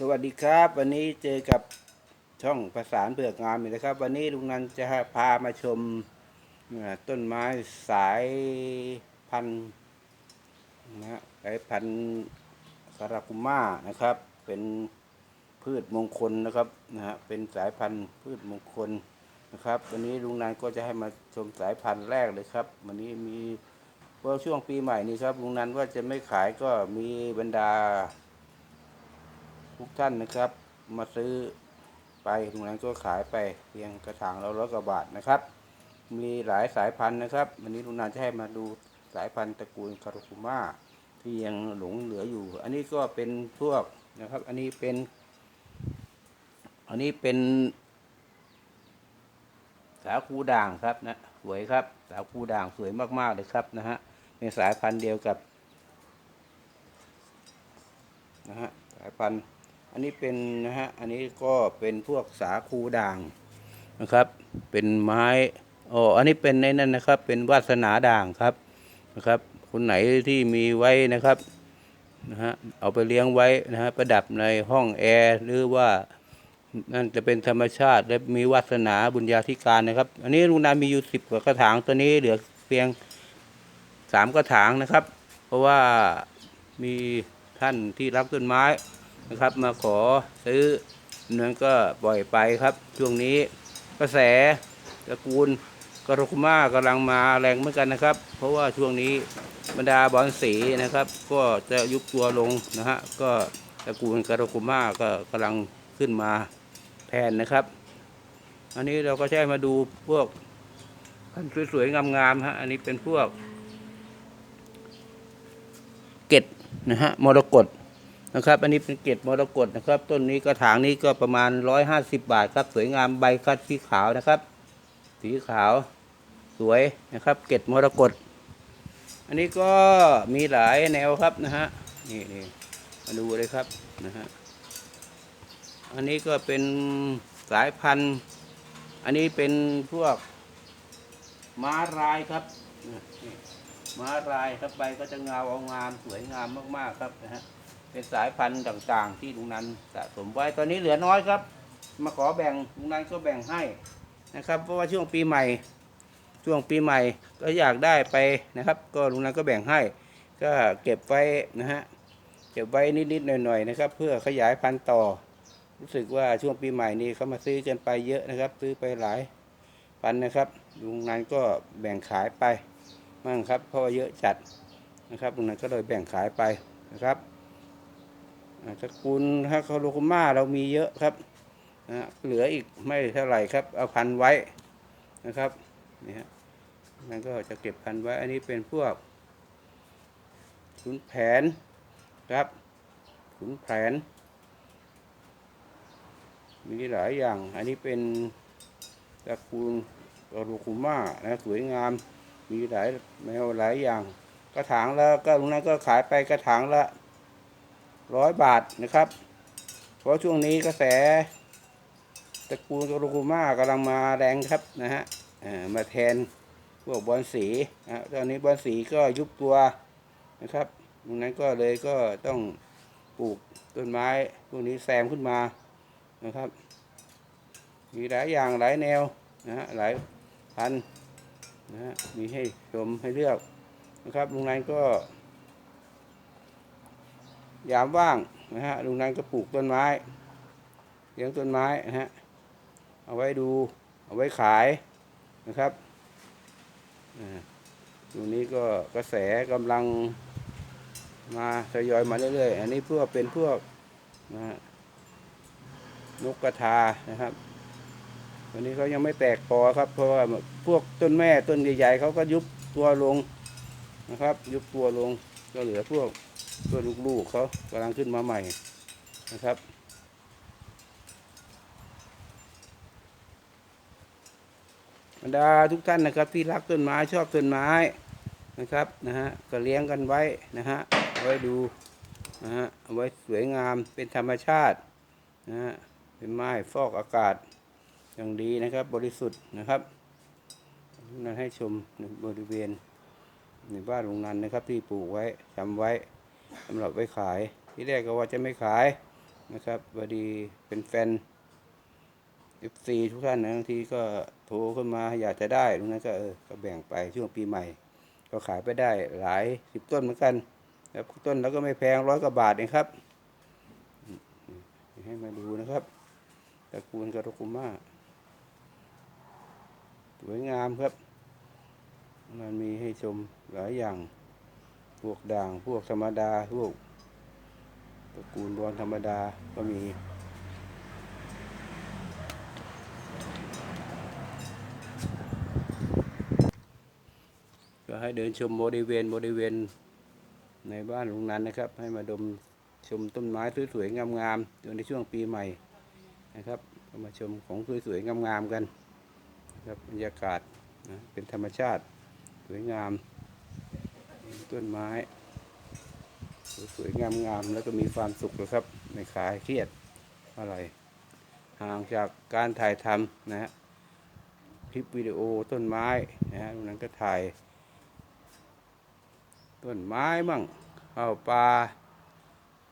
สวัสดีครับ วันนี้เจอกับช่องประสานเผือกงามอีกแล้วครับ วันนี้ลุงนันจะพามาชมต้นไม้สายพันธุ์นะฮะสายพันธุ์คาราคุมานะครับ เป็นพืชมงคลนะครับนะฮะเป็นสายพันธุ์พืชมงคลนะครับ วันนี้ลุงนันก็จะให้มาชมสายพันธุ์แรกเลยครับ วันนี้มีเพราะช่วงปีใหม่นี้ครับลุงนันว่าจะไม่ขายก็มีบรรดา ทุกท่านนะครับ มาซื้อไปตรงนั้นก็ขายไปเพียงกระถางละร้อยกว่าบาทนะครับ มีหลายสายพันธุ์นะครับ วันนี้ลุงนานจะให้มาดูสายพันธุ์ตระกูลคารุคุมาที่ยังหลงเหลืออยู่ อันนี้ก็เป็นพวกนะครับ อันนี้เป็น อันนี้เป็นสาคูด่างครับนะสวยครับ สาคูด่างสวยมากๆเลยครับนะฮะเป็นสายพันธุ์เดียวกับนะฮะสายพันธุ์ อันนี้เป็นนะฮะ อันนี้ก็เป็นพวกสาคูด่างนะครับ เป็นไม้อ๋ออันนี้เป็นในนั่นนะครับ เป็นวาสนาด่างครับนะครับ คนไหนที่มีไว้นะครับนะฮะ เอาไปเลี้ยงไว้นะฮะ ประดับในห้องแอร์หรือว่านั่นจะเป็นธรรมชาติและมีวาสนาบุญญาธิการนะครับ อันนี้ลุงนามีอยู่สิบกว่ากระถางตัวนี้เหลือเพียงสามกระถางนะครับ เพราะว่ามีท่านที่รักต้นไม้ นะครับ มาขอซื้อนั้นก็ปล่อยไปครับ ช่วงนี้กระแสตระกูลกรคุมากำลังมาแรงเหมือนกันนะครับ เพราะว่าช่วงนี้บรรดาบอลสีนะครับ ก็จะยุบตัวลงนะฮะก็ตระกูลกรคุมาก็กำลังขึ้นมาแทนนะครับ อันนี้เราก็ใช้มาดูพวกพันธุ์สวยๆงามๆฮะอันนี้เป็นพวกเกตนะฮะมรกต นะครับ อันนี้เป็นเกล็ดมรกตนะครับ ต้นนี้กระถางนี้ก็ประมาณ 150 บาทครับสวยงามใบคัดสีขาวนะครับ สีขาวสวยนะครับ เกล็ดมรกตอันนี้ก็มีหลายแนวครับนะฮะนี่นี่มาดูเลยครับนะฮะอันนี้ก็เป็นสายพันธุ์ อันนี้เป็นพวกม้ารายครับม้ารายครับใบก็จะเงาเอางามสวยงามมาก ๆ ครับนะฮะ เป็นสายพันธุ์ต่างๆ ที่ลุงนันสะสมไว้ตอนนี้เหลือน้อยครับ มาขอแบ่งลุงนันก็แบ่งให้นะครับ เพราะว่าช่วงปีใหม่ ช่วงปีใหม่ก็อยากได้ไปนะครับ ก็ลุงนันก็แบ่งให้ ก็เก็บไว้นะฮะเก็บไว้นิดๆหน่อยๆนะครับ เพื่อขยายพันธุ์ต่อ รู้สึกว่าช่วงปีใหม่นี้เขามาซื้อกันไปเยอะนะครับ ซื้อไปหลายพันนะครับลุงนันก็แบ่งขายไปมั่งครับเพราะว่าเยอะจัดนะครับลุงนันก็เลยแบ่งขายไปนะครับ ตระกูลฮักคาโลคุมาเรามีเยอะครับนะเหลืออีกไม่เท่าไหร่ครับ เอาพันไว้นะครับนี่ฮะนั่นก็จะเก็บพันไว้ อันนี้เป็นพวกขุนแผนครับขุนแผน มีหลายอย่าง อันนี้เป็นตระกูลคาโลคุมานะสวยงาม มีหลายแมวหลายอย่าง กระถางแล้วก็ลุงนั้นก็ขายไปกระถางละ ร้อยบาทนะครับ เพราะช่วงนี้กระแสตระกูลโรคุมากำลังมาแรงครับนะฮะมาแทนพวกบอลสีนะตอนนี้บอลสีก็ยุบตัวนะครับดังนั้นก็เลยก็ต้องปลูกต้นไม้พวกนี้แซมขึ้นมานะครับ มีหลายอย่างหลายแนวนะฮะหลายพันนะฮะมีให้ชมให้เลือกนะครับลุงนันก็ ยามว่างนะฮะลุงนันก็ปลูกต้นไม้เลี้ยงต้นไม้นะฮะเอาไว้ดู เอาไว้ขายนะครับอ่าตรงนี้ก็กระแสกำลังมาทยอยมาเรื่อยๆ อันนี้เพื่อเป็นพวกนะฮะนกกระทานะครับวันนี้เขายังไม่แตกกอครับ เพราะว่าพวกต้นแม่ต้นใหญ่ๆเขาก็ยุบตัวลงนะครับ ยุบตัวลงก็เหลือพวก ตัวลูกๆเขากำลังขึ้นมาใหม่นะครับ บรรดาทุกท่านนะครับที่รักต้นไม้ชอบต้นไม้นะครับนะฮะก็เลี้ยงกันไว้นะฮะไว้ดูนะฮะเอาไว้สวยงามเป็นธรรมชาตินะฮะเป็นไม้ฟอกอากาศอย่างดีนะครับ บริสุทธิ์นะครับนั่นให้ชมบริเวณในบ้านลุงนันนะครับที่ปลูกไว้ทำไว้ สำหรับไว้ขายที่แรกก็ว่าจะไม่ขายนะครับพอดีเป็นแฟน FC ทุกท่านนะบางทีก็โทรขึ้นมาอยากจะได้ตรงนั้นก็เออก็แบ่งไปช่วงปีใหม่ ก็ขายไปได้หลายสิบต้นเหมือนกันแล้วต้นแล้วก็ไม่แพงร้อยกว่าบาทเองครับ ให้มาดูนะครับตระกูลกระคุมาสวยงามครับ มันมีให้ชมหลายอย่าง วกด่าง พวกธรรมดา พวกตระกูลบอลธรรมดาก็มี ก็ให้เดินชมบริเวณบริเวณในบ้านลุงนันนะครับ ให้มาดมชมต้นไม้สวยๆงามๆในช่วงปีใหม่นะครับมาชมของสวยๆงามๆกันนะครับบรรยากาศนะเป็นธรรมชาติ สวยงาม ต้นไม้ สวยๆงามๆแล้วก็มีความสุขนะครับไม่ขายเครียดอะไรห่างจากการถ่ายทำนะฮะคลิปวิดีโอต้นไม้นะฮะตรงนั้นก็ถ่าย ต้นไม้มั่งเข้าป่า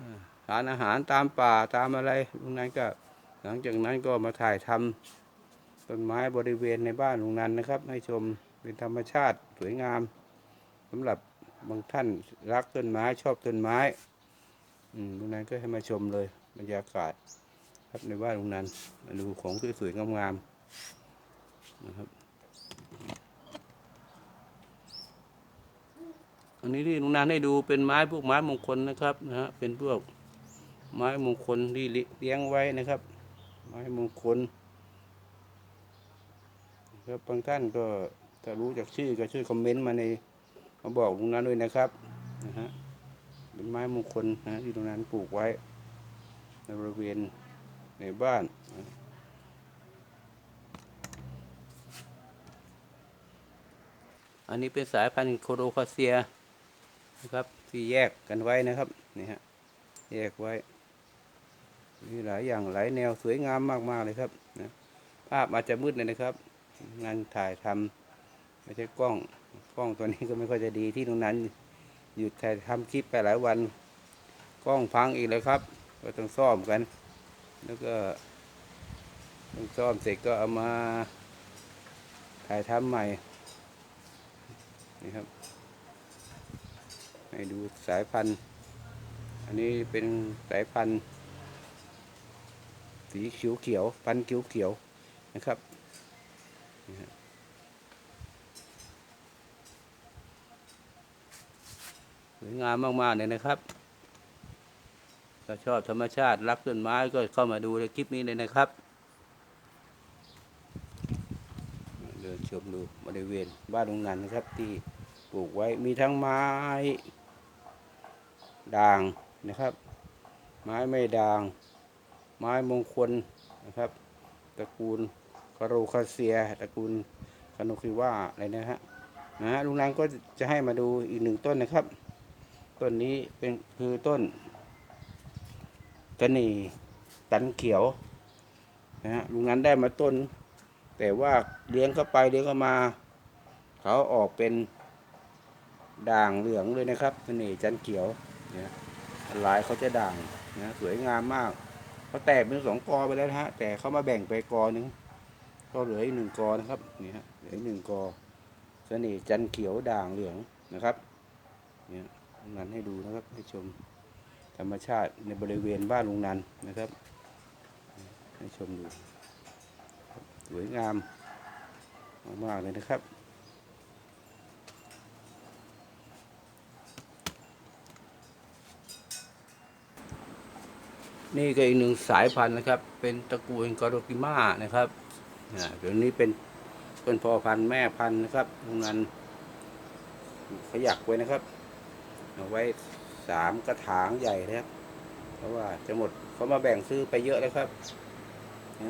อ่าทานอาหารตามป่าตามอะไรตรงนั้นก็ หลังจากนั้นก็มาถ่ายทำต้นไม้บริเวณในบ้านลุงนันนะครับ ให้ชมเป็นธรรมชาติสวยงามสำหรับ บางท่านรักต้นไม้ชอบต้นไม้ อืมลุงนันก็ให้มาชมเลยบรรยากาศ ครับในบ้านลุงนันมาดูของสวยๆงามๆนะครับอันนี้ที่ลุงนานให้ดูเป็นไม้พวกไม้มงคลนะครับนะฮะเป็นพวกไม้มงคลที่เลี้ยงไว้นะครับ ไม้มงคลครับบางท่านก็ถ้ารู้จากชื่อก็ช่วยคอมเมนต์มาใน มาบอกลุงนั้นด้วยนะครับนะฮะเป็นไม้มงคลนะที่ลุงนั้นปลูกไว้ ในบริเวณในบ้านอันนี้เป็นสายพันธุ์โคโรคาเซียนะครับที่แยกกันไว้นะครับนี่ฮะแยกไว้มีหลายอย่างหลายแนวสวยงามมากๆเลยครับนะภาพอาจจะมืดเลยนะครับ งานถ่ายทำไม่ใช่กล้อง กล้องตัวนี้ก็ไม่ค่อยจะดีที่ตรงนั้น หยุดถ่ายทำคลิปไปหลายวัน กล้องพังอีกเลยครับ ก็ต้องซ่อมกัน แล้วก็ต้องซ่อมเสร็จก็เอามาถ่ายทำใหม่นี่ครับ ให้ดูสายพันธุ์ อันนี้เป็นสายพันธุ์สีเขียวเขียวพันธุ์เขียวเขียวนะครับนี่ฮะส วยงามมากๆเลยนะครับถ้าชอบธรรมชาติรักต้นไม้ก็เข้ามาดูในคลิปนี้เลยนะครับ เดินชมดูบริเวณบ้านลุงนันนะครับ ที่ปลูกไว้มีทั้งไม้ด่างนะครับ ไม้ไม่ด่าง ไม้มงคลนะครับ ตระกูลคาโรคาเซีย ตระกูลคาโนคิว่าอะไรนะฮะนะฮะลุงรังก็จะให้มาดูอีกหนึ่งต้นนะครับ ต้นนี้เป็นคือต้นกระนีตันเขียวนะฮะลุงนั้นได้มาต้น แต่ว่าเลี้ยงเข้าไปเลี้ยงเข้ามา เขาออกเป็นด่างเหลืองเลยนะครับกระนีจันเขียวเนี่ยลายเขาจะด่างนะสวยงามมากเขาแตกเป็นสองกอไปแล้วนะฮะ แต่เขามาแบ่งไปกอหนึ่งก็เหลืออีกหนึ่งกอนะครับนี่ฮะเหลืออีกหนึ่งกอเสน่ห์จันเขียวด่างเหลืองนะครับเนี่ย ลุงนันให้ดูนะครับให้ชมธรรมชาติในบริเวณบ้านลุงนันนะครับ ให้ชมดูสวยงามมากๆเลยนะครับนี่ก็อีกหนึ่งสายพันธุ์นะครับ เป็นตระกูลกอโรกิมานะครับเดี๋ยวนี้เป็นเป็นพ่อพันธุ์แม่พันธุ์นะครับตรงนั้นขยักไว้นะครับ เอาไว้สามกระถางใหญ่นะครับ เพราะว่าจะหมดเขามาแบ่งซื้อไปเยอะแล้วครับ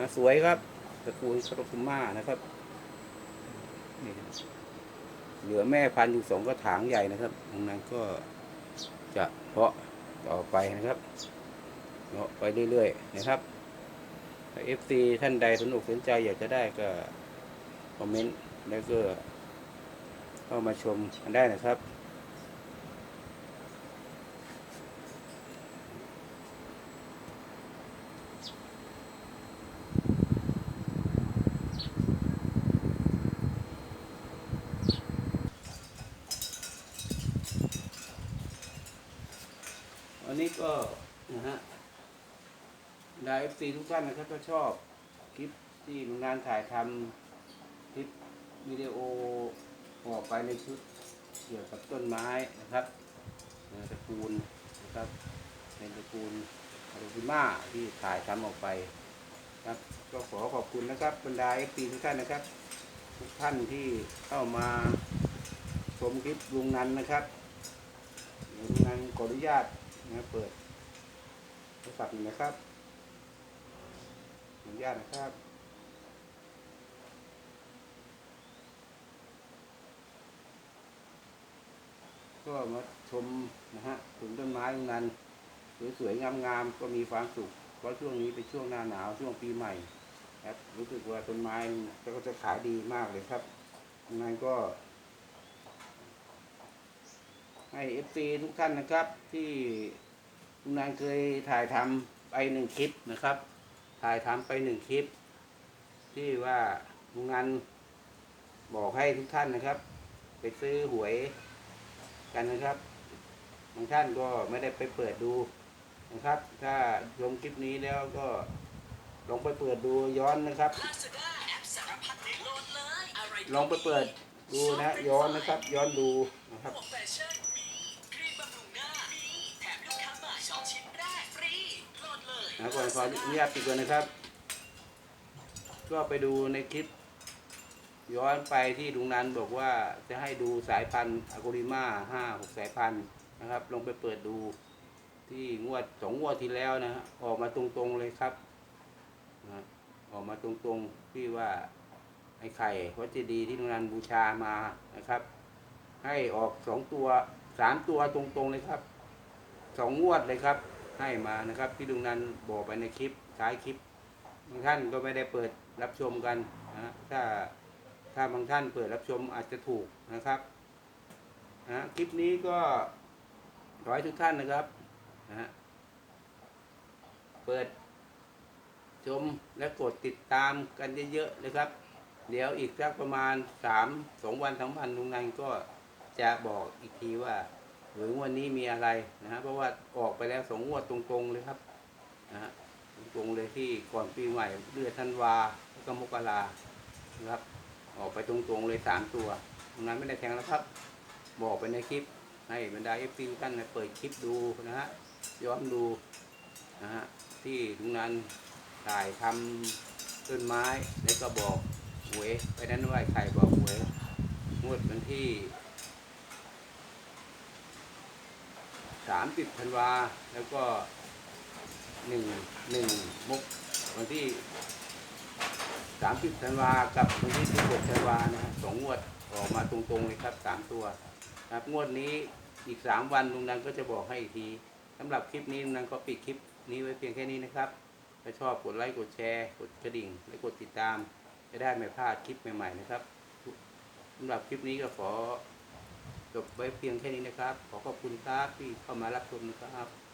นะสวยครับตระกูลกอโรกิมานะครับนี่เหลือแม่พันธุ์อยู่สองกระถางใหญ่นะครับตรงนั้นก็จะเพาะต่อไปนะครับเนาะไปเรื่อยๆนะครับเอฟซีท่านใดสนุกสนใจอยากจะได้ก็คอมเมนต์แล้วก็เข้ามาชมกันได้นะครับ ก็นะฮะนายเอฟซีทุกท่านนะครับถ้าชอบคลิปที่ลุงนานถ่ายทำคลิปวิดีโอออกไปในชุดเกี่ยวกับต้นไม้นะครับตระกูลนะครับในตระกูลอารูบิมาที่ถ่ายทำออกไปครับก็ขอขอบคุณนะครับบรรดาเอฟซีทุกท่านนะครับ ทุกท่านที่เข้ามาชมคลิปลุงนันนะครับลุงนันขออนุญาต นะเปิดโทรศัพท์นะครับอนุญาตนะครับก็มาชมนะฮะสวนต้นไม้ลุงนั้นสวยๆงามๆก็มีความสุข เพราะช่วงนี้เป็นช่วงหน้าหนาวช่วงปีใหม่ครับรู้สึกว่าต้นไม้ก็จะขายดีมากเลยครับงนั้นก็ ให้เอฟซีทุกท่านนะครับ ที่ลุงนานเคยถ่ายทำไปหนึ่งคลิปนะครับ ถ่ายทำไปหนึ่งคลิป ที่ว่าลุงนานบอกให้ทุกท่านนะครับ ไปซื้อหวยกันนะครับบางท่านก็ไม่ได้ไปเปิดดูนะครับ ถ้าชมคลิปนี้แล้วก็ลองไปเปิดดูย้อนนะครับ ลองไปเปิดดูนะย้อนนะครับ ย้อนดูนะครับ นะก่อนขออนุญาตปิดก่อนนะครับ ก็ไปดูในคลิป ย้อนไปที่ลุงนันบอกว่าจะให้ดูสายพันธุ์อะโกริมาห้าหกสายพันธุ์นะครับ ลงไปเปิดดูที่งวดสองงวดที่แล้วนะฮะออกมาตรงๆเลยครับนะออกมาตรงๆที่ว่าไอ้ไข่วัดเจดีย์ที่ลุงนันบูชามานะครับ ให้ออกสองตัวสามตัวตรงๆเลยครับสองงวดเลยครับ ให้มานะครับที่ลุงนันบอกไปในคลิปท้ายคลิปบางท่านก็ไม่ได้เปิดรับชมกันนะถ้าถ้าบางท่านเปิดรับชมอาจจะถูกนะครับนะคลิปนี้ก็ขอให้ทุกท่านนะครับนะฮะเปิดชมและกดติดตามกันเยอะๆนะครับ เดี๋ยวอีกสักประมาณสามสองวันสามวันลุงนันก็จะบอกอีกทีว่า หรือวันนี้มีอะไรนะฮะเพราะว่าออกไปแล้วสองงวดตรงๆเลยครับนะฮะตรงๆเลยที่ก่อนปีใหม่เดือนธันวาแล้วก็มกรานะครับ ออกไปตรงๆเลยสามตัวตรงนั้นไม่ได้แทงแล้วครับ บอกไปในคลิปให้บรรดาเอฟซีท่านเปิดคลิปดูนะฮะย้อนดูนะฮะที่ตรงนั้นถ่ายทำต้นไม้แล้วก็บอกหวยไปนั้นว่าใครบอกหวยงวดวันที่ สามสิบธันวา แล้วก็หนึ่งหนึ่งมุกวันที่สามสิบธันวา กับวันที่สิบหกธันวานะสองงวดออกมาตรงๆเลยครับสามตัวครับงวดนี้อีกสามวันลุงนันก็จะบอกให้อีกทีสำหรับคลิปนี้ลุงนันก็ปิดคลิปนี้ไว้เพียงแค่นี้นะครับถ้าชอบกดไลค์กดแชร์ กดกระดิ่ง และกดติดตาม จะได้ไม่พลาดคลิปใหม่ๆนะครับสำหรับคลิปนี้ก็ขอ จบไว้เพียงแค่นี้นะครับ ขอขอบคุณครับที่เข้ามารับชมนะครับ